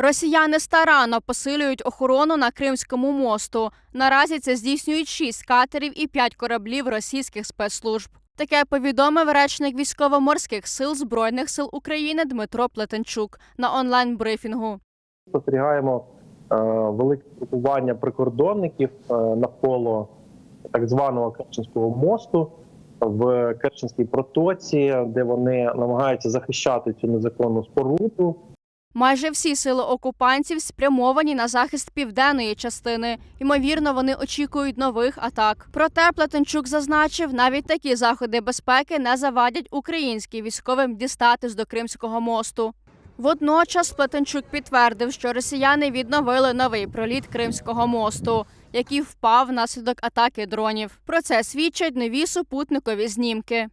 Росіяни старанно посилюють охорону на Кримському мосту. Наразі це здійснюють шість катерів і п'ять кораблів російських спецслужб. Таке повідомив речник військово-морських сил Збройних сил України Дмитро Плетенчук на онлайн-брифінгу. спостерігаємо е, велике групування прикордонників е, навколо так званого Керченського мосту в Керченській протоці, де вони намагаються захищати цю незаконну споруду. Майже всі сили окупантів спрямовані на захист південної частини. Ймовірно, вони очікують нових атак. Проте Плетенчук зазначив, навіть такі заходи безпеки не завадять українським військовим дістатись до Кримського мосту. Водночас Плетенчук підтвердив, що росіяни відновили новий проліт Кримського мосту, який впав внаслідок атаки дронів. Про це свідчать нові супутникові знімки.